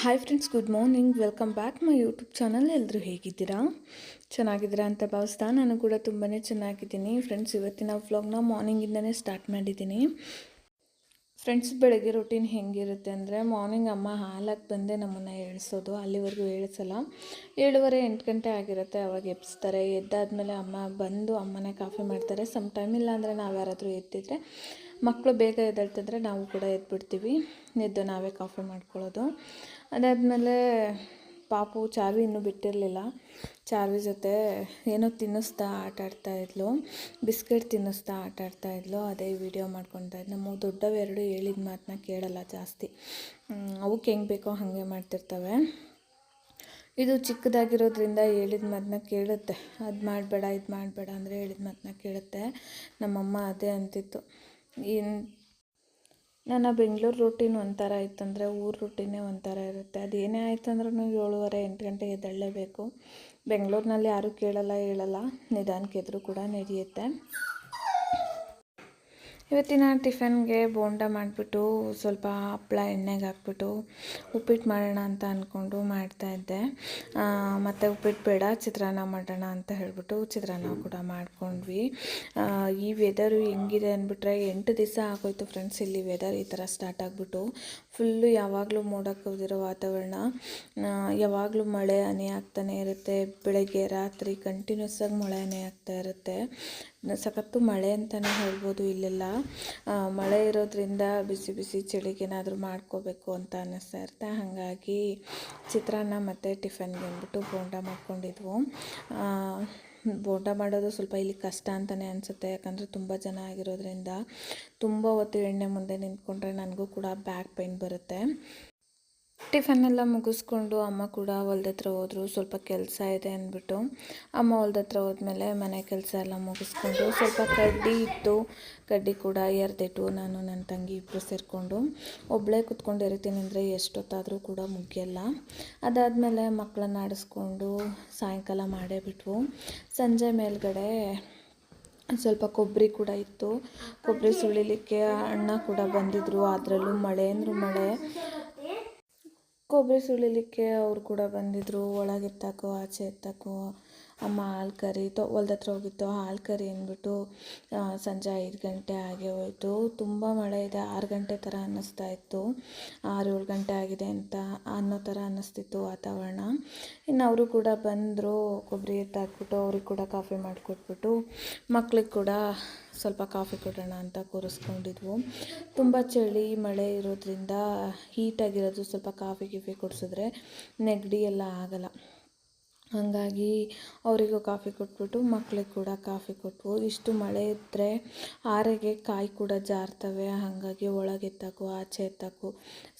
Hi friends good morning welcome back my YouTube channel ಎಲ್ಲರೂ ಹೇಗಿದ್ದೀರಾ? ಚೆನ್ನಾಗಿದ್ದೀರಾ ಅಂತ ಭಾವಿಸ್ತಾ ನಾನು ಕೂಡ ತುಂಬಾ ಚೆನ್ನಾಗಿದ್ದೀನಿ. ಫ್ರೆಂಡ್ಸ್ ಇವತ್ತಿನ ವ್ಲಾಗ್ನ ಮಾರ್ನಿಂಗಿಂದನೇ ಸ್ಟಾರ್ಟ್ ಮಾಡಿದ್ದೀನಿ. ಫ್ರೆಂಡ್ಸ್ ಬೆಳಗ್ಗೆ ರೊಟೀನ್ ಹೆಂಗಿರುತ್ತೆ ಅಂದರೆ ಮಾರ್ನಿಂಗ್ ಅಮ್ಮ ಹಾಲಾಗಿ ಬಂದೆ ನಮ್ಮನ್ನು ಏಳಿಸೋದು ಅಲ್ಲಿವರೆಗೂ ಏಳಿಸಲ್ಲ ಏಳುವರೆ ಎಂಟು ಗಂಟೆ ಆಗಿರುತ್ತೆ, ಅವಾಗ ಎಬ್ಸ್ತಾರೆ. ಎದ್ದಾದಮೇಲೆ ಅಮ್ಮ ಬಂದು ಅಮ್ಮನೇ ಕಾಫಿ ಮಾಡ್ತಾರೆ. ಸಮ್ ಟೈಮ್ ಇಲ್ಲ ಅಂದರೆ ನಾವು ಯಾರಾದರೂ ಎದ್ದಿದ್ರೆ ಮಕ್ಕಳು ಬೇಗ ಎದ್ದೇಳ್ತಿದ್ರೆ ನಾವು ಕೂಡ ಎದ್ಬಿಡ್ತೀವಿ. ಎದ್ದು ನಾವೇ ಕಾಫಿ ಮಾಡ್ಕೊಳ್ಳೋದು. ಅದಾದಮೇಲೆ ಪಾಪು ಚಾರ್ವಿ ಇನ್ನೂ ಬಿಟ್ಟಿರಲಿಲ್ಲ. ಚಾರ್ವಿ ಜೊತೆ ಏನೋ ತಿನ್ನಿಸ್ತಾ ಆಟ ಆಡ್ತಾ ಇದ್ಲು. ಬಿಸ್ಕೆಟ್ ತಿನ್ನಿಸ್ತಾ ಆಟ ಆಡ್ತಾ ಇದ್ಲು. ಅದೇ ವಿಡಿಯೋ ಮಾಡ್ಕೊತಾ ಇದ್ದು ನಮ್ಮ ದೊಡ್ಡವೆರಡು ಹೇಳಿದ ಮಾತನ್ನ ಕೇಳಲ್ಲ ಜಾಸ್ತಿ. ಅವಕ್ಕೆ ಹೆಂಗೆ ಬೇಕೋ ಹಾಗೆ ಮಾಡ್ತಿರ್ತವೆ. ಇದು ಚಿಕ್ಕದಾಗಿರೋದ್ರಿಂದ ಹೇಳಿದ ಮಾತನ್ನ ಕೇಳುತ್ತೆ. ಅದು ಮಾಡಬೇಡ, ಇದು ಮಾಡಬೇಡ ಅಂದರೆ ಹೇಳಿದ ಮಾತನ್ನ ಕೇಳುತ್ತೆ. ನಮ್ಮಮ್ಮ ಅದೇ ಅಂತಿತ್ತು. ಇನ್ನು ನನ್ನ ಬೆಂಗಳೂರು ರೂಟೀನ್ ಒಂಥರ ಇತ್ತಂದರೆ ಊರು ರೂಟೀನೇ ಒಂಥರ ಇರುತ್ತೆ. ಅದು ಏನೇ ಆಯ್ತು ಅಂದ್ರೂ ಏಳುವರೆ, ಎಂಟು ಗಂಟೆಗೆ ಎದ್ದೇಳಲೇಬೇಕು. ಬೆಂಗಳೂರಿನಲ್ಲಿ ಯಾರೂ ಕೇಳಲ್ಲ, ಹೇಳಲ್ಲ. ನಿಧಾನಕ್ಕೆ ಎದುರು ಕೂಡ ನಡೆಯುತ್ತೆ. ಇವತ್ತಿನ ಟಿಫನ್ಗೆ ಬೋಂಡ ಮಾಡಿಬಿಟ್ಟು ಸ್ವಲ್ಪ ಹಪ್ಪಳ ಎಣ್ಣೆಗೆ ಹಾಕ್ಬಿಟ್ಟು ಉಪ್ಪಿಟ್ಟು ಮಾಡೋಣ ಅಂತ ಅಂದ್ಕೊಂಡು ಮಾಡ್ತಾಯಿದ್ದೆ ಮತ್ತು ಉಪ್ಪಿಟ್ಟು ಬೇಡ, ಚಿತ್ರಾನ್ನ ಮಾಡೋಣ ಅಂತ ಹೇಳಿಬಿಟ್ಟು ಚಿತ್ರಾನ್ನ ಕೂಡ ಮಾಡ್ಕೊಂಡ್ವಿ. ಈ ವೆದರು ಹೆಂಗಿದೆ ಅಂದ್ಬಿಟ್ರೆ ಎಂಟು ದಿವಸ ಆಗೋಯ್ತು ಫ್ರೆಂಡ್ಸ್ ಇಲ್ಲಿ ವೆದರ್ ಈ ಥರ ಸ್ಟಾರ್ಟ್ ಆಗಿಬಿಟ್ಟು. ಫುಲ್ಲು ಯಾವಾಗಲೂ ಮೋಡಕ್ಕೆ ಹೋಗಿರೋ ವಾತಾವರಣ. ಯಾವಾಗಲೂ ಮಳೆ ಹನಿ ಆಗ್ತಾನೆ ಇರುತ್ತೆ, ಬೆಳಗ್ಗೆ ರಾತ್ರಿ ಕಂಟಿನ್ಯೂಸ್ ಆಗಿ ಮಳೆ ಹನಿ ಆಗ್ತಾ ಇರುತ್ತೆ. ಸಖತ್ತು ಮಳೆ ಅಂತಲೇ ಹೇಳ್ಬೋದು ಇಲ್ಲೆಲ್ಲ. ಮಳೆ ಇರೋದ್ರಿಂದ ಬಿಸಿ ಬಿಸಿ ಚಳಿಗೇನಾದರೂ ಮಾಡ್ಕೋಬೇಕು ಅಂತ ಅನ್ನಿಸ್ತಾ ಇರುತ್ತೆ. ಹಾಗಾಗಿ ಚಿತ್ರಾನ್ನ ಮತ್ತು ಟಿಫನ್ಗೆ ಅಂದ್ಬಿಟ್ಟು ಬೋಂಡ ಮಾಡ್ಕೊಂಡಿದ್ವು. ಬೋಂಡ ಮಾಡೋದು ಸ್ವಲ್ಪ ಇಲ್ಲಿ ಕಷ್ಟ ಅಂತಲೇ ಅನಿಸುತ್ತೆ. ಯಾಕಂದರೆ ತುಂಬ ಜನ ಆಗಿರೋದ್ರಿಂದ ತುಂಬ ಹೊತ್ತು ಎಣ್ಣೆ ಮುಂದೆ ನಿಂತ್ಕೊಂಡ್ರೆ ನನಗೂ ಕೂಡ ಬ್ಯಾಕ್ ಪೈನ್ ಬರುತ್ತೆ. ಟಿಫನ್ನೆಲ್ಲ ಮುಗಿಸ್ಕೊಂಡು ಅಮ್ಮ ಕೂಡ ಹೊಲ್ದತ್ರ ಹೋದರು, ಸ್ವಲ್ಪ ಕೆಲಸ ಇದೆ ಅಂದ್ಬಿಟ್ಟು. ಅಮ್ಮ ಹೊಲ್ದತ್ರ ಹೋದ್ಮೇಲೆ ಮನೆ ಕೆಲಸ ಎಲ್ಲ ಮುಗಿಸ್ಕೊಂಡು ಸ್ವಲ್ಪ ಕಡ್ಡಿ ಇತ್ತು. ಕಡ್ಡಿ ಕೂಡ ಎರ್ದಿಟ್ಟು ನಾನು ನನ್ನ ತಂಗಿ ಇಬ್ಬರು ಸೇರಿಕೊಂಡು. ಒಬ್ಬಳೇ ಕುತ್ಕೊಂಡು ಎರಿತೀನಿ ಅಂದರೆ ಎಷ್ಟೊತ್ತಾದರೂ ಕೂಡ ಮುಗಿಯಲ್ಲ. ಅದಾದಮೇಲೆ ಮಕ್ಕಳನ್ನ ಆಡಿಸ್ಕೊಂಡು ಸಾಯಂಕಾಲ ಮಾಡೇ ಬಿಟ್ವು. ಸಂಜೆ ಮೇಲ್ಗಡೆ ಸ್ವಲ್ಪ ಕೊಬ್ಬರಿ ಕೂಡ ಇತ್ತು. ಕೊಬ್ಬರಿ ಸುಳಿಲಿಕ್ಕೆ ಅಣ್ಣ ಕೂಡ ಬಂದಿದ್ದರು ಅದರಲ್ಲೂ ಮಳೆ ಅಂದರೂ ಮಳೆ. ಕೊಬ್ಬರಿ ಸುಳಿಲಿಕ್ಕೆ ಅವರು ಕೂಡ ಬಂದಿದ್ದರು ಒಳಗೆ ಎತ್ತಾಕೋ ಆಚೆ ಎತ್ತಾಕೋ ಅಮ್ಮ ಹಾಲು ಕರಿ, ತೊ ಹೊಲ್ದ ಹತ್ರ ಹೋಗಿತ್ತು, ಹಾಲು ಕರಿ ಅಂದ್ಬಿಟ್ಟು ಸಂಜೆ ಐದು ಗಂಟೆ ಆಗೇ ಹೋಯಿತು. ತುಂಬ ಮಳೆ ಇದೆ, ಆರು ಗಂಟೆ ಥರ ಅನ್ನಿಸ್ತಾ ಇತ್ತು. ಆರು ಏಳು ಗಂಟೆ ಆಗಿದೆ ಅಂತ ಅನ್ನೋ ಥರ ಅನ್ನಿಸ್ತಿತ್ತು ವಾತಾವರಣ. ಇನ್ನು ಅವರು ಕೂಡ ಬಂದರು ಕೊಬ್ಬರಿ ಎತ್ತಾಕ್ಬಿಟ್ಟು ಅವ್ರಿಗೆ ಕೂಡ ಕಾಫಿ ಮಾಡಿಕೊಟ್ಬಿಟ್ಟು, ಮಕ್ಳಿಗೆ ಕೂಡ ಸ್ವಲ್ಪ ಕಾಫಿ ಕೊಡೋಣ ಅಂತ ಕೂರಿಸ್ಕೊಂಡಿದ್ವು. ತುಂಬ ಚಳಿ, ಮಳೆ ಇರೋದ್ರಿಂದ ಹೀಟಾಗಿರೋದು ಸ್ವಲ್ಪ ಕಾಫಿ, ಗಿಫಿ ಕುಡಿಸಿದ್ರೆ ನೆಗಡಿ ಎಲ್ಲ ಆಗಲ್ಲ. ಹಾಗಾಗಿ ಅವರಿಗೂ ಕಾಫಿ ಕೊಟ್ಬಿಟ್ಟು ಮಕ್ಳಿಗೆ ಕೂಡ ಕಾಫಿ ಕೊಟ್ವು. ಇಷ್ಟು ಮಳೆ ಇದ್ದರೆ ಆರೆಗೆ ಕಾಯಿ ಕೂಡ ಜಾರ್ತವೆ. ಹಾಗಾಗಿ ಒಳಗೆ ಎತ್ತಕ್ಕೂ ಆಚೆ ಎತ್ತಕ್ಕೂ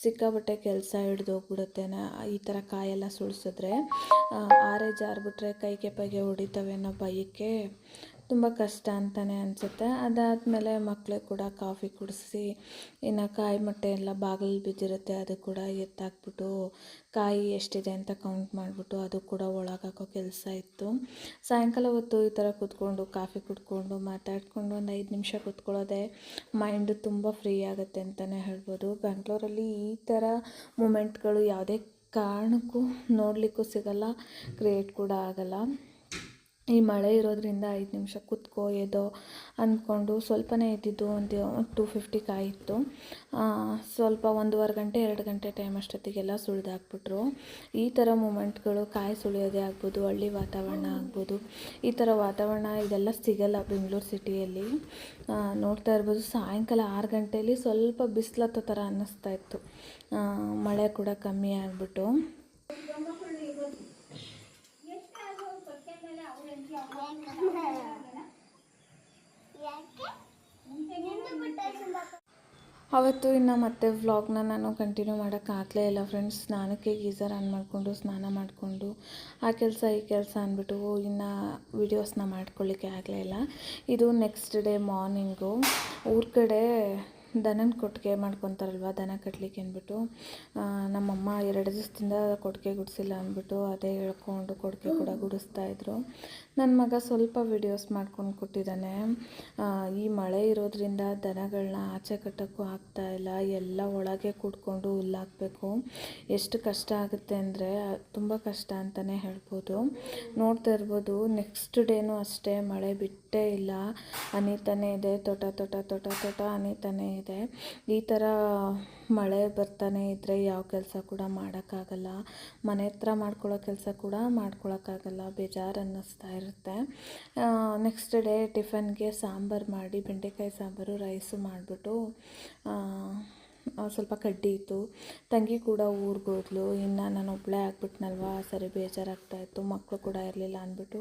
ಸಿಕ್ಕಾಬಟ್ಟೆ ಕೆಲಸ ಹಿಡ್ದೋಗ್ಬಿಡುತ್ತೆ ಈ ಥರ ಕಾಯೆಲ್ಲ ಸುಳಿಸಿದ್ರೆ ಆರೆ ಜಾರ್ಬಿಟ್ರೆ ಕೈಗೆ ಪೈಗೆ ಹೊಡಿತವೆ ಅನ್ನೋ ಭಯಕ್ಕೆ ತುಂಬ ಕಷ್ಟ ಅಂತಲೇ ಅನಿಸುತ್ತೆ. ಅದಾದಮೇಲೆ ಮಕ್ಕಳಿಗೆ ಕೂಡ ಕಾಫಿ ಕುಡಿಸಿ, ಇನ್ನು ಕಾಯಿ ಮೊಟ್ಟೆ ಎಲ್ಲ ಬಾಗಿಲು ಬಿದ್ದಿರುತ್ತೆ, ಅದು ಕೂಡ ಎತ್ತಾಕ್ಬಿಟ್ಟು, ಕಾಯಿ ಎಷ್ಟಿದೆ ಅಂತ ಕೌಂಟ್ ಮಾಡಿಬಿಟ್ಟು ಅದು ಕೂಡ ಒಳಗಾಕೋ ಕೆಲಸ ಇತ್ತು. ಸಾಯಂಕಾಲ ಹೊತ್ತು ಈ ಥರ ಕೂತ್ಕೊಂಡು, ಕಾಫಿ ಕುಡ್ಕೊಂಡು, ಮಾತಾಡಿಕೊಂಡು ಒಂದು ಐದು ನಿಮಿಷ ಕೂತ್ಕೊಳ್ಳೋದೆ ಮೈಂಡು ತುಂಬ ಫ್ರೀ ಆಗುತ್ತೆ ಅಂತಲೇ ಹೇಳ್ಬೋದು. ಬೆಂಗಳೂರಲ್ಲಿ ಈ ಥರ ಮೂಮೆಂಟ್ಗಳು ಯಾವುದೇ ಕಾರಣಕ್ಕೂ ನೋಡಲಿಕ್ಕೂ ಸಿಗಲ್ಲ ಕ್ರಿಯೇಟ್ ಕೂಡ ಆಗಲ್ಲ. ಈ ಮಳೆ ಇರೋದ್ರಿಂದ ಐದು ನಿಮಿಷ ಕೂತ್ಕೋ, ಎದೋ ಅಂದ್ಕೊಂಡು ಸ್ವಲ್ಪನೇ ಇದ್ದಿದ್ದು ಒಂದು ಟೂ ಫಿಫ್ಟಿ ಕಾಯಿತ್ತು ಸ್ವಲ್ಪ ಒಂದೂವರೆ ಗಂಟೆ, ಎರಡು ಗಂಟೆ ಟೈಮ್ ಅಷ್ಟೊತ್ತಿಗೆಲ್ಲ ಸುಳಿದಾಕ್ಬಿಟ್ರು. ಈ ಥರ ಮೂಮೆಂಟ್ಗಳು ಕಾಯಿ ಸುಳಿಯೋದೇ ಆಗ್ಬೋದು, ಹಳ್ಳಿ ವಾತಾವರಣ ಆಗ್ಬೋದು. ಈ ಥರ ವಾತಾವರಣ ಇದೆಲ್ಲ ಸಿಗಲ್ಲ ಬೆಂಗಳೂರು ಸಿಟಿಯಲ್ಲಿ. ನೋಡ್ತಾ ಇರ್ಬೋದು, ಸಾಯಂಕಾಲ ಆರು ಗಂಟೆಯಲ್ಲಿ ಸ್ವಲ್ಪ ಬಿಸಿಲತ್ತೋ ಥರ ಅನ್ನಿಸ್ತಾ ಇತ್ತು. ಮಳೆ ಕೂಡ ಕಮ್ಮಿ ಆಗಿಬಿಟ್ಟು. ಅವತ್ತು ಇನ್ನು ಮತ್ತೆ ವ್ಲಾಗ್ನ ನಾನು ಕಂಟಿನ್ಯೂ ಮಾಡೋಕ್ಕಾಗಲೇ ಇಲ್ಲ ಫ್ರೆಂಡ್ಸ್ ಸ್ನಾನಕ್ಕೆ ಗೀಸರ್ ಆನ್ ಮಾಡಿಕೊಂಡು, ಸ್ನಾನ ಮಾಡಿಕೊಂಡು, ಆ ಕೆಲಸ ಈ ಕೆಲಸ ಅಂದ್ಬಿಟ್ಟು ಇನ್ನು ವೀಡಿಯೋಸ್ನ ಮಾಡ್ಕೊಳ್ಳಿಕ್ಕೆ ಆಗಲೇ ಇಲ್ಲ. ಇದು ನೆಕ್ಸ್ಟ್ ಡೇ ಮಾರ್ನಿಂಗು ಊರ ಕಡೆ ದನನ ಕೊಟ್ಟಿಗೆ ಮಾಡ್ಕೊತಾರಲ್ವ, ದನ ಕಟ್ಟಲಿಕ್ಕೆ ಅಂದ್ಬಿಟ್ಟು. ನಮ್ಮಮ್ಮ ಎರಡು ದಿವಸದಿಂದ ಕೊಟ್ಟಿಗೆ ಗುಡಿಸಿಲ್ಲ ಅಂದ್ಬಿಟ್ಟು ಅದೇ ಹೇಳ್ಕೊಂಡು ಕೊಟ್ಟಿಗೆ ಕೂಡ ಗುಡಿಸ್ತಾಯಿದ್ರು ನನ್ನ ಮಗ ಸ್ವಲ್ಪ ವಿಡಿಯೋಸ್ ಮಾಡ್ಕೊಂಡು ಕೊಟ್ಟಿದ್ದಾನೆ ಈ ಮಳೆ ಇರೋದ್ರಿಂದ ದನಗಳನ್ನ ಆಚೆ ಕಟ್ಟೋಕ್ಕೂ ಆಗ್ತಾ ಇಲ್ಲ. ಎಲ್ಲ ಒಳಗೆ ಕೂಡ್ಕೊಂಡು ಹುಲ್ಲಾಕಬೇಕು. ಎಷ್ಟು ಕಷ್ಟ ಆಗುತ್ತೆ ಅಂದರೆ ತುಂಬ ಕಷ್ಟ ಅಂತಲೇ ಹೇಳ್ಬೋದು. ನೋಡ್ತಾ ಇರ್ಬೋದು ನೆಕ್ಸ್ಟ್ ಡೇನೂ ಅಷ್ಟೇ ಮಳೆ ಬಿಟ್ಟೇ ಇಲ್ಲ. ಅನಿತಾನೇ ಇದೆ, ತೋಟ ತೋಟ ತೋಟ ತೋಟ ಅನಿತಾನೇ ಇದೆ. ಈ ಥರ ಮಳೆ ಬರ್ತಾನೆ ಇದ್ದರೆ ಯಾವ ಕೆಲಸ ಕೂಡ ಮಾಡೋಕ್ಕಾಗಲ್ಲ. ಮನೆ ಹತ್ರ ಮಾಡ್ಕೊಳ್ಳೋ ಕೆಲಸ ಕೂಡ ಮಾಡ್ಕೊಳಕ್ಕಾಗಲ್ಲ. ಬೇಜಾರು ಅನ್ನಿಸ್ತಾ ಇರುತ್ತೆ. ನೆಕ್ಸ್ಟ್ ಡೇ ಟಿಫನ್ಗೆ ಸಾಂಬಾರು ಮಾಡಿ, ಬೆಂಡೆಕಾಯಿ ಸಾಂಬಾರು ರೈಸು ಮಾಡಿಬಿಟ್ಟು ಸ್ವಲ್ಪ ಕಡ್ಡಿ ಇತ್ತು. ತಂಗಿ ಕೂಡ ಊರಿಗೆ ಹೋದ್ಲು. ಇನ್ನು ನಾನು ಒಬ್ಬಳೇ ಆಗ್ಬಿಟ್ನಲ್ವ? ಸರಿ, ಬೇಜಾರಾಗ್ತಾ ಇತ್ತು. ಮಕ್ಕಳು ಕೂಡ ಇರಲಿಲ್ಲ ಅಂದ್ಬಿಟ್ಟು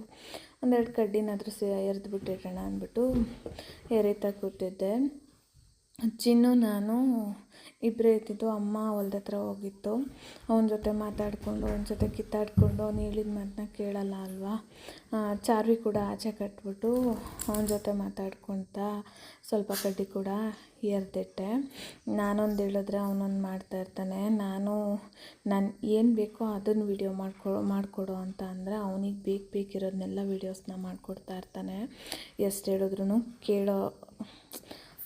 ಒಂದೆರಡು ಕಡ್ಡಿನಾದರೂ ಸೇ ಎರೆದ್ಬಿಟ್ಟಿರೋಣ ಅಂದ್ಬಿಟ್ಟು ಎರಿತಾ ಕೂತಿದ್ದೆ. ಚಿನ್ನು ನಾನು ಇಬ್ಬರೇ ಇರ್ತಿದ್ದು. ಅಮ್ಮ ಹೊಲ್ದ ಹತ್ರ ಹೋಗಿತ್ತು. ಅವನ ಜೊತೆ ಮಾತಾಡಿಕೊಂಡು, ಅವನ ಜೊತೆ ಕಿತ್ತಾಡಿಕೊಂಡು ಅವ್ನು ಹೇಳಿದ ಮಾತನ್ನ ಕೇಳಲ್ಲ ಅಲ್ವಾ? ಚಾರ್ವಿ ಕೂಡ ಆಚೆ ಕಟ್ಬಿಟ್ಟು ಅವನ ಜೊತೆ ಮಾತಾಡ್ಕೊಳ್ತಾ ಸ್ವಲ್ಪ ಕಡ್ಡಿ ಕೂಡ ಎರ್ದಿಟ್ಟೆ. ನಾನೊಂದು ಹೇಳಿದ್ರೆ ಅವನೊಂದು ಮಾಡ್ತಾ ಇರ್ತಾನೆ. ನಾನು ನಾನು ಏನು ಬೇಕೋ ಅದನ್ನು ವಿಡಿಯೋ ಮಾಡ್ಕೊ ಮಾಡಿಕೊಡು ಅಂತ ಅಂದರೆ ಅವನಿಗೆ ಬೇಕು ಬೇಕಿರೋದನ್ನೆಲ್ಲ ವೀಡಿಯೋಸ್ನ ಮಾಡಿಕೊಡ್ತಾ ಇರ್ತಾನೆ. ಎಷ್ಟು ಹೇಳಿದ್ರು ಕೇಳೋ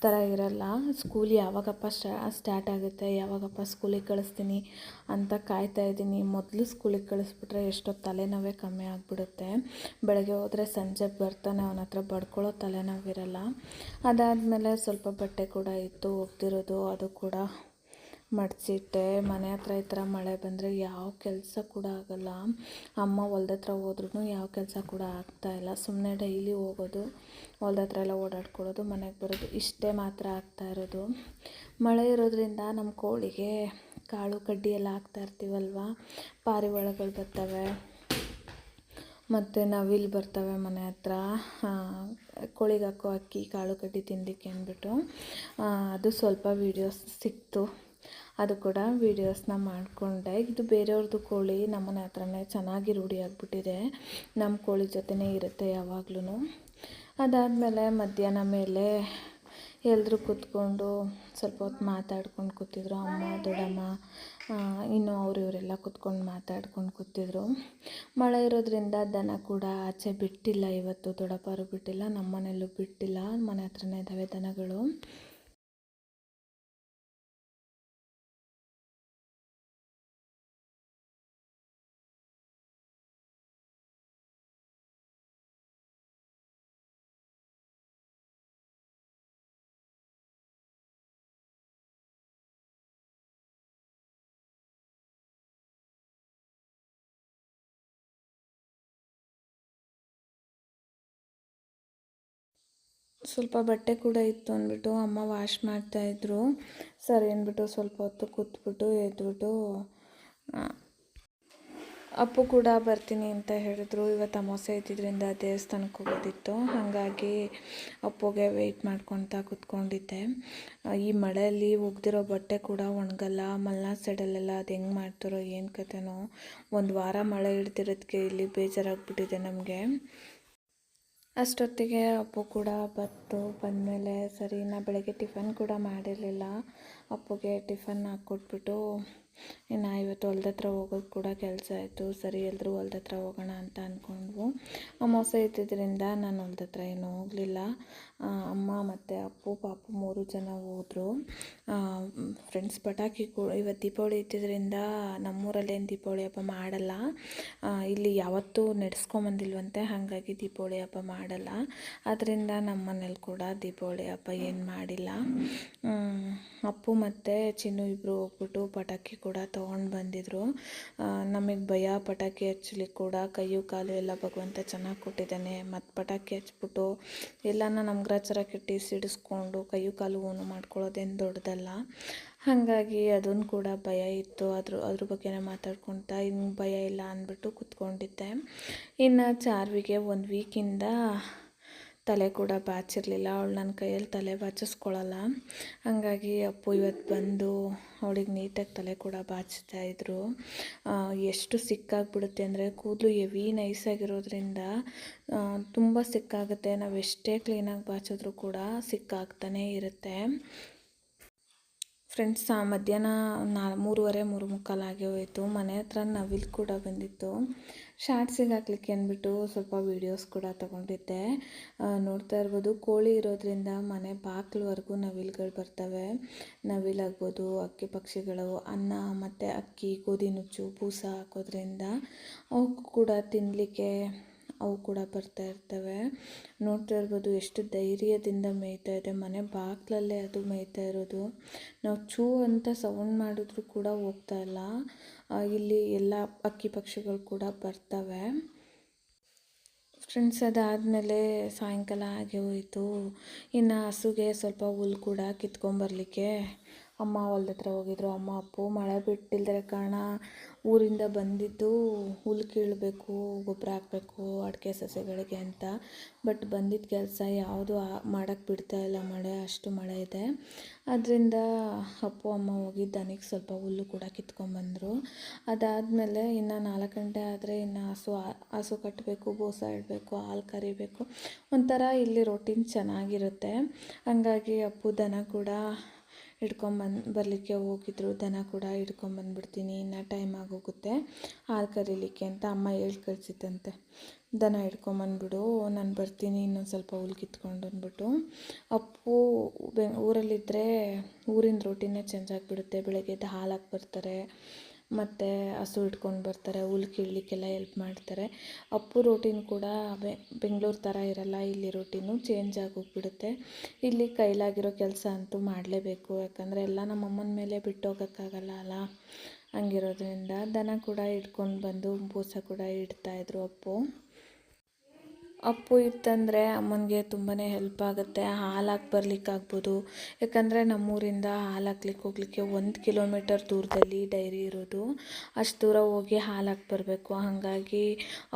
ಥರ ಇರಲ್ಲ. ಸ್ಕೂಲ್ ಯಾವಾಗಪ್ಪ ಸ್ಟಾ ಸ್ಟಾರ್ಟ್ ಆಗುತ್ತೆ, ಯಾವಾಗಪ್ಪ ಸ್ಕೂಲಿಗೆ ಕಳಿಸ್ತೀನಿ ಅಂತ ಕಾಯ್ತಾ ಇದ್ದೀನಿ. ಮೊದಲು ಸ್ಕೂಲಿಗೆ ಕಳಿಸ್ಬಿಟ್ರೆ ಎಷ್ಟೋ ತಲೆನೋವೇ ಕಮ್ಮಿ ಆಗಿಬಿಡುತ್ತೆ. ಬೆಳಗ್ಗೆ ಹೋದರೆ ಸಂಜೆ ಬರ್ತಾನೆ ಅವನ ಹತ್ರ ಬಡ್ಕೊಳ್ಳೋ ತಲೆನೋವಿರಲ್ಲ. ಅದಾದಮೇಲೆ ಸ್ವಲ್ಪ ಬಟ್ಟೆ ಕೂಡ ಇತ್ತು ಒಗ್ದಿರೋದು ಅದು ಕೂಡ ಮಡಚಿಟ್ಟೆ ಮನೆ ಹತ್ರ ಈ ಥರ ಮಳೆ ಬಂದರೆ ಯಾವ ಕೆಲಸ ಕೂಡ ಆಗಲ್ಲ. ಅಮ್ಮ ಹೊಲ್ದ ಹತ್ರ ಹೋದ್ರೂ ಯಾವ ಕೆಲಸ ಕೂಡ ಆಗ್ತಾಯಿಲ್ಲ ಸುಮ್ಮನೆ ಡೈಲಿ ಹೋಗೋದು, ಹೊಲ್ದ ಹತ್ರ ಎಲ್ಲ ಓಡಾಡ್ಕೊಳ್ಳೋದು, ಮನೆಗೆ ಬರೋದು, ಇಷ್ಟೇ ಮಾತ್ರ ಆಗ್ತಾ ಇರೋದು. ಮಳೆ ಇರೋದ್ರಿಂದ ನಮ್ಮ ಕೋಳಿಗೆ ಕಾಳು ಕಡ್ಡಿ ಎಲ್ಲ ಹಾಕ್ತಾ ಇರ್ತೀವಲ್ವ? ಪಾರಿವಾಳಗಳು ಬರ್ತವೆ. ಮತ್ತು ನವಿಲು ಬರ್ತವೆ ಮನೆ ಹತ್ರ. ಕೋಳಿಗೆ ಹಾಕೋ ಅಕ್ಕಿ, ಕಾಳು ಕಡ್ಡಿ ತಿನ್ನಲಿಕ್ಕೆ ಅಂದ್ಬಿಟ್ಟು. ಅದು ಸ್ವಲ್ಪ ವೀಡಿಯೋಸ್ ಸಿಕ್ತು. ಅದು ಕೂಡ ವೀಡಿಯೋಸ್ನ ಮಾಡಿಕೊಂಡೆ. ಇದು ಬೇರೆಯವ್ರದ್ದು ಕೋಳಿ, ನಮ್ಮನೆ ಹತ್ರನೇ ಚೆನ್ನಾಗಿ ರೂಢಿ ಆಗಿಬಿಟ್ಟಿದೆ. ನಮ್ಮ ಕೋಳಿ ಜೊತೆನೇ ಇರುತ್ತೆ ಯಾವಾಗ್ಲೂ ಅದಾದಮೇಲೆ ಮಧ್ಯಾಹ್ನ ಮೇಲೆ ಎಲ್ಲರೂ ಕೂತ್ಕೊಂಡು ಸ್ವಲ್ಪ ಹೊತ್ತು ಮಾತಾಡ್ಕೊಂಡು ಕೂತಿದ್ರು. ಅಮ್ಮ, ದೊಡ್ಡಮ್ಮ ಇನ್ನು ಅವರು ಇವರೆಲ್ಲ ಕೂತ್ಕೊಂಡು ಮಾತಾಡ್ಕೊಂಡು ಕೂತಿದ್ರು. ಮಳೆ ಇರೋದ್ರಿಂದ ದನ ಕೂಡ ಆಚೆ ಬಿಟ್ಟಿಲ್ಲ ಇವತ್ತು. ದೊಡ್ಡಪ್ಪರು ಬಿಟ್ಟಿಲ್ಲ ನಮ್ಮ ಮನೆಯಲ್ಲೂ ಬಿಟ್ಟಿಲ್ಲ. ಮನೆ ಹತ್ರನೇ ಇದ್ದಾವೆ ದನಗಳು. ಸ್ವಲ್ಪ ಬಟ್ಟೆ ಕೂಡ ಇತ್ತು ಅಂದ್ಬಿಟ್ಟು ಅಮ್ಮ ವಾಶ್ ಮಾಡ್ತಾಯಿದ್ರು ಸರಿ ಅಂದ್ಬಿಟ್ಟು ಸ್ವಲ್ಪ ಹೊತ್ತು ಕೂತ್ಬಿಟ್ಟು ಎದ್ಬಿಟ್ಟು ಆ, ಅಪ್ಪು ಕೂಡ ಬರ್ತೀನಿ ಅಂತ ಹೇಳಿದ್ರು. ಇವತ್ತು ಅಮಾವಾಸ್ಯೆ ಇದ್ದಿದ್ದರಿಂದ ದೇವಸ್ಥಾನಕ್ಕೆ ಹೋಗೋದಿತ್ತು. ಹಾಗಾಗಿ ಅಪ್ಪುಗೆ ವೆಯ್ಟ್ ಮಾಡ್ಕೊತಾ ಕೂತ್ಕೊಂಡಿದ್ದೆ. ಈ ಮಳೆಯಲ್ಲಿ ಒಗ್ದಿರೋ ಬಟ್ಟೆ ಕೂಡ ಒಣಗಲ್ಲ. ಮಲ್ನಾಡ್ ಸೈಡಲ್ಲೆಲ್ಲ ಅದು ಹೆಂಗೆ ಮಾಡ್ತಾರೋ ಏನು ಕತೆನೋ. ಒಂದು ವಾರ ಮಳೆ ಹಿಡ್ದಿರೋದಕ್ಕೆ ಇಲ್ಲಿ ಬೇಜಾರಾಗ್ಬಿಟ್ಟಿದೆ ನಮಗೆ. ಅಷ್ಟೊತ್ತಿಗೆ ಅಪ್ಪು ಕೂಡ ಬತ್ತು ಬಂದಮೇಲೆ ಸರಿ ನಾ ಬೆಳಗ್ಗೆ ಟಿಫನ್ ಕೂಡ ಮಾಡಿರಲಿಲ್ಲ. ಅಪ್ಪುಗೆ ಟಿಫನ್ ಹಾಕ್ಕೊಟ್ಬಿಟ್ಟು ಇನ್ನು ಇವತ್ತು ಹೊಲ್ದ ಹತ್ರ ಹೋಗೋದು ಕೂಡ ಕೆಲಸ ಆಯಿತು. ಸರಿ ಎಲ್ಲರೂ ಹೊಲ್ದ ಹತ್ರ ಹೋಗೋಣ ಅಂತ ಅಂದ್ಕೊಂಡ್ವು ಅಮಾವಾಸ್ಯೆ ಇದ್ದಿದ್ದರಿಂದ ನಾನು ಹೊಲ್ದ ಹತ್ರ ಏನು ಹೋಗಲಿಲ್ಲ. ಅಮ್ಮ ಮತ್ತು ಅಪ್ಪು, ಪಾಪು ಮೂರು ಜನ ಹೋದರು. ಫ್ರೆಂಡ್ಸ್ ಪಟಾಕಿ ಕೂಡ ಇವತ್ತು ದೀಪಾವಳಿ ಇದ್ದಿದ್ದರಿಂದ ನಮ್ಮೂರಲ್ಲಿ ಏನು ದೀಪಾವಳಿ ಹಬ್ಬ ಮಾಡಲ್ಲ. ಇಲ್ಲಿ ಯಾವತ್ತೂ ನಡೆಸ್ಕೊಂಬಂದಿಲ್ವಂತೆ, ಹಾಗಾಗಿ ದೀಪಾವಳಿ ಹಬ್ಬ ಮಾಡಲ್ಲ. ಅದರಿಂದ ನಮ್ಮ ಮನೇಲಿ ಕೂಡ ದೀಪಾವಳಿ ಹಬ್ಬ ಏನು ಮಾಡಿಲ್ಲ. ಅಪ್ಪು ಮತ್ತು ಚಿನ್ನು ಇಬ್ಬರು ಹೋಗ್ಬಿಟ್ಟು ಪಟಾಕಿ ಕೂಡ ತೊಗೊಂಡು ಬಂದಿದ್ರು. ನಮಗೆ ಭಯ, ಪಟಾಕಿ ಹಚ್ಚಲಿಕ್ಕೆ ಕೂಡ. ಕೈಯು, ಕಾಲು ಎಲ್ಲ ಭಗವಂತ ಚೆನ್ನಾಗಿ ಕೊಟ್ಟಿದ್ದಾನೆ. ಮತ್ತು ಪಟಾಕಿ ಹಚ್ಬಿಟ್ಟು ಎಲ್ಲನ ನಮ್ಮ ಗ್ರಾಚಾರ ಕೆಟ್ಟಿ ಸಿಡಿಸ್ಕೊಂಡು ಕೈಯು, ಕಾಲು ಓನು ಮಾಡ್ಕೊಳ್ಳೋದೇನು ದೊಡ್ಡದಲ್ಲ. ಹಾಗಾಗಿ ಅದನ್ನು ಕೂಡ ಭಯ ಇತ್ತು. ಅದ್ರ ಅದ್ರ ಬಗ್ಗೆನೇ ಮಾತಾಡ್ಕೊಳ್ತಾ ಇನ್ನು ಭಯ ಇಲ್ಲ ಅಂದ್ಬಿಟ್ಟು ಕೂತ್ಕೊಂಡಿದ್ದೆ. ಇನ್ನು ಚಾರ್ವಿಗೆ ಒಂದು ವೀಕಿಂದ ತಲೆ ಕೂಡ ಬಾಚಿರಲಿಲ್ಲ ಅವಳು ನನ್ನ ಕೈಯಲ್ಲಿ ತಲೆ ಬಾಚಿಸ್ಕೊಳ್ಳಲ್ಲ ಹಾಗಾಗಿ ಅಪ್ಪು ಇವತ್ತು ಬಂದು ಅವಳಿಗೆ ನೀಟಾಗಿ ತಲೆ ಕೂಡ ಬಾಚ್ತಾ ಇದ್ರು. ಎಷ್ಟು ಸಿಕ್ಕಾಗ್ಬಿಡುತ್ತೆ ಅಂದರೆ ಕೂದಲು ಎವಿ ನೈಸಾಗಿರೋದ್ರಿಂದ ತುಂಬ ಸಿಕ್ಕಾಗುತ್ತೆ. ನಾವು ಎಷ್ಟೇ ಕ್ಲೀನಾಗಿ ಬಾಚಿದ್ರೂ ಕೂಡ ಸಿಕ್ಕಾಗ್ತಾನೇ ಇರುತ್ತೆ. ಫ್ರೆಂಡ್ಸ್ ಮಧ್ಯಾಹ್ನ ನಾ ಮೂರುವರೆ ಮೂರು ಮುಕ್ಕಾಲು ಆಗೇ ಹೋಯಿತು. ಮನೆ ಹತ್ರ ನವಿಲು ಕೂಡ ಬಂದಿತ್ತು. ಶಾರ್ಟ್ಸಿಗೆ ಹಾಕ್ಲಿಕ್ಕೆ ಅಂದ್ಬಿಟ್ಟು ಸ್ವಲ್ಪ ವೀಡಿಯೋಸ್ ಕೂಡ ತೊಗೊಂಡಿದ್ದೆ. ನೋಡ್ತಾ ಇರ್ಬೋದು, ಕೋಳಿ ಇರೋದ್ರಿಂದ ಮನೆ ಬಾಗಿಲುವರೆಗೂ ನವಿಲುಗಳು ಬರ್ತವೆ. ನವಿಲಾಗ್ಬೋದು ಅಕ್ಕಿ ಪಕ್ಷಿಗಳು, ಅನ್ನ ಮತ್ತು ಅಕ್ಕಿ, ಗೋಧಿ ನುಚ್ಚು, ಬೂಸ ಹಾಕೋದ್ರಿಂದ ಅವು ಕೂಡ ತಿನ್ನಲಿಕ್ಕೆ ಅವು ಕೂಡ ಬರ್ತಾ ಇರ್ತವೆ. ನೋಡ್ತಾ ಇರ್ಬೋದು ಎಷ್ಟು ಧೈರ್ಯದಿಂದ ಮೇಯ್ತಾ ಇದೆ. ಮನೆ ಬಾಗ್ಲಲ್ಲೇ ಅದು ಮೇಯ್ತಾ ಇರೋದು. ನಾವು ಚೂ ಅಂತ ಸೌಂಡ್ ಮಾಡಿದ್ರು ಕೂಡ ಹೋಗ್ತಾ ಇಲ್ಲ. ಇಲ್ಲಿ ಎಲ್ಲ ಅಕ್ಕಿ ಪಕ್ಷಿಗಳು ಕೂಡ ಬರ್ತವೆ. ಫ್ರೆಂಡ್ಸ್ ಅದಾದಮೇಲೆ ಸಾಯಂಕಾಲ ಆಗಿ ಹೋಯಿತು. ಇನ್ನು ಹಸುಗೆ ಸ್ವಲ್ಪ ಹುಲ್ಲು ಕೂಡ ಕಿತ್ಕೊಂಬರ್ಲಿಕ್ಕೆ ಅಮ್ಮ ಹೊಲ್ದ ಹತ್ರ ಹೋಗಿದ್ರು. ಅಮ್ಮ, ಅಪ್ಪು, ಮಳೆ ಬಿಟ್ಟಿಲ್ದ್ರೆ ಕಾರಣ ಊರಿಂದ ಬಂದಿದ್ದು ಹುಲ್ಲು ಕೀಳಬೇಕು, ಗೊಬ್ಬರ ಹಾಕಬೇಕು, ಅಡಿಕೆ ಸಸ್ಯಗಳಿಗೆ ಅಂತ. ಬಟ್ ಬಂದಿದ್ದ ಕೆಲಸ ಯಾವುದು ಮಾಡೋಕ್ಕೆ ಬಿಡ್ತಾ ಇಲ್ಲ ಮಳೆ. ಅಷ್ಟು ಮಳೆ ಇದೆ. ಅದರಿಂದ ಅಪ್ಪು, ಅಮ್ಮ ಹೋಗಿ ದನಿಗೆ ಸ್ವಲ್ಪ ಹುಲ್ಲು ಕೂಡ ಕಿತ್ಕೊಂಡ್ಬಂದರು ಅದಾದಮೇಲೆ ಇನ್ನು ನಾಲ್ಕು ಗಂಟೆ ಆದರೆ ಇನ್ನು ಹಸು ಹಸು ಕಟ್ಟಬೇಕು ಬೋಸ ಇಡಬೇಕು, ಹಾಲು ಕರಿಬೇಕು. ಒಂಥರ ಇಲ್ಲಿ ರೊಟೀನ್ ಚೆನ್ನಾಗಿರುತ್ತೆ. ಹಂಗಾಗಿ ಅಪ್ಪು, ದನ ಕೂಡ ಹಿಡ್ಕೊಂಬಂದು ಬರಲಿಕ್ಕೆ ಹೋಗಿದ್ರು, ದನ ಕೂಡ ಹಿಡ್ಕೊಂಬಂದ್ಬಿಡ್ತೀನಿ, ಇನ್ನು ಟೈಮ್ ಆಗೋಗುತ್ತೆ, ಹಾಲು ಕರೀಲಿಕ್ಕೆ ಅಂತ ಅಮ್ಮ ಹೇಳಿ ಕಳಿಸಿತ್ತಂತೆ ದನ ಹಿಡ್ಕೊಂಬಂದ್ಬಿಡು, ನಾನು ಬರ್ತೀನಿ, ಇನ್ನೊಂದು ಸ್ವಲ್ಪ ಹುಲ್ ಕಿತ್ಕೊಂಡು ಅಂದ್ಬಿಟ್ಟು. ಅಪ್ಪು ಬೆ ಊರಲ್ಲಿದ್ದರೆ ಊರಿನ ರೊಟ್ಟಿನೇ ಚೇಂಜ್ ಆಗಿಬಿಡುತ್ತೆ, ಬೆಳಗ್ಗೆ ಎದ್ದು ಹಾಲು ಹಾಕಿ ಬರ್ತಾರೆ ಮತ್ತು ಹಸು ಇಟ್ಕೊಂಡು ಬರ್ತಾರೆ, ಹುಲ್ ಕೀಳಲಿಕ್ಕೆಲ್ಲ ಹೆಲ್ಪ್ ಮಾಡ್ತಾರೆ. ಅಪ್ಪು ರೂಟೀನ್ ಕೂಡ ಬೆ ಬೆಂಗಳೂರು ಥರ ಇರಲ್ಲ, ಇಲ್ಲಿ ರೋಟೀನು ಚೇಂಜ್ ಆಗೋಗ್ಬಿಡುತ್ತೆ. ಇಲ್ಲಿ ಕೈಲಾಗಿರೋ ಕೆಲಸ ಅಂತೂ ಮಾಡಲೇಬೇಕು, ಯಾಕಂದರೆ ಎಲ್ಲ ನಮ್ಮ ಅಮ್ಮನ ಮೇಲೆ ಬಿಟ್ಟು ಹೋಗೋಕ್ಕಾಗಲ್ಲ ಅಲ್ಲ? ಹಂಗಿರೋದ್ರಿಂದ ದನ ಕೂಡ ಇಟ್ಕೊಂಡು ಬಂದು, ಬೂಸ ಕೂಡ ಇಡ್ತಾಯಿದ್ರು ಅಪ್ಪು. ಅಪ್ಪು ಇತ್ತಂದರೆ ಅಮ್ಮನಿಗೆ ತುಂಬಾ ಹೆಲ್ಪ್ ಆಗುತ್ತೆ ಹಾಲು ಹಾಕಿ ಬರ್ಲಿಕ್ಕಾಗ್ಬೋದು. ಯಾಕಂದರೆ ನಮ್ಮೂರಿಂದ ಹಾಲು ಹಾಕ್ಲಿಕ್ಕೆ ಹೋಗ್ಲಿಕ್ಕೆ ಒಂದು ಕಿಲೋಮೀಟರ್ ದೂರದಲ್ಲಿ ಡೈರಿ ಇರೋದು. ಅಷ್ಟು ದೂರ ಹೋಗಿ ಹಾಲು ಹಾಕಿ ಬರಬೇಕು. ಹಾಗಾಗಿ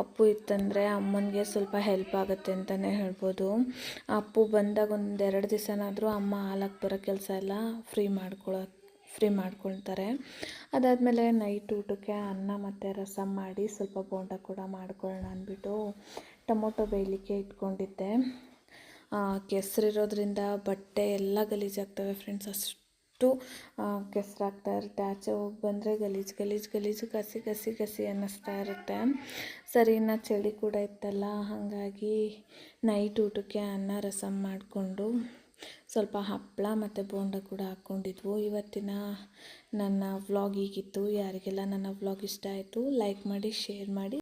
ಅಪ್ಪು ಇತ್ತಂದರೆ ಅಮ್ಮನಿಗೆ ಸ್ವಲ್ಪ ಹೆಲ್ಪ್ ಆಗುತ್ತೆ ಅಂತಲೇ ಹೇಳ್ಬೋದು. ಅಪ್ಪು ಬಂದಾಗ ಒಂದು ಎರಡು ದಿವಸನಾದರೂ ಅಮ್ಮ ಹಾಲು ಹಾಕಿ ಬರೋ ಕೆಲಸ ಎಲ್ಲ ಫ್ರೀ ಮಾಡ್ಕೊಳ್ಳೋ ಫ್ರೀ ಮಾಡ್ಕೊಳ್ತಾರೆ. ಅದಾದಮೇಲೆ ನೈಟ್ ಊಟಕ್ಕೆ ಅನ್ನ ಮತ್ತು ರಸಂ ಮಾಡಿ ಸ್ವಲ್ಪ ಬೋಂಡ ಕೂಡ ಮಾಡ್ಕೊಳ್ಳೋಣ ಅಂದ್ಬಿಟ್ಟು ಟೊಮೊಟೊ ಬೇಯಲಿಕ್ಕೆ ಇಟ್ಕೊಂಡಿದ್ದೆ. ಕೆಸರಿರೋದ್ರಿಂದ ಬಟ್ಟೆ ಎಲ್ಲ ಗಲೀಜಾಗ್ತವೆ ಫ್ರೆಂಡ್ಸ್ ಅಷ್ಟು ಕೆಸರಾಗ್ತಾ ಇರುತ್ತೆ. ಆಚೆ ಹೋಗಿ ಬಂದರೆ ಗಲೀಜು ಗಲೀಜು ಗಲೀಜು ಕಸಿ ಕಸಿ ಕಸಿ ಅನ್ನಿಸ್ತಾ ಇರುತ್ತೆ. ಸರಿ, ಇನ್ನು ಚಳಿ ಕೂಡ ಇತ್ತಲ್ಲ, ಹಾಗಾಗಿ ನೈಟ್ ಊಟಕ್ಕೆ ಅನ್ನ ರಸಮ್ ಮಾಡಿಕೊಂಡು ಸ್ವಲ್ಪ ಹಪ್ಪಳ ಮತ್ತು ಬೋಂಡ ಕೂಡ ಹಾಕ್ಕೊಂಡಿದ್ವು. ಇವತ್ತಿನ ನನ್ನ ವ್ಲಾಗ್ ಈಗಿತ್ತು ಯಾರಿಗೆಲ್ಲ ನನ್ನ ವ್ಲಾಗ್ ಇಷ್ಟ ಆಯಿತು ಲೈಕ್ ಮಾಡಿ ಶೇರ್ ಮಾಡಿ.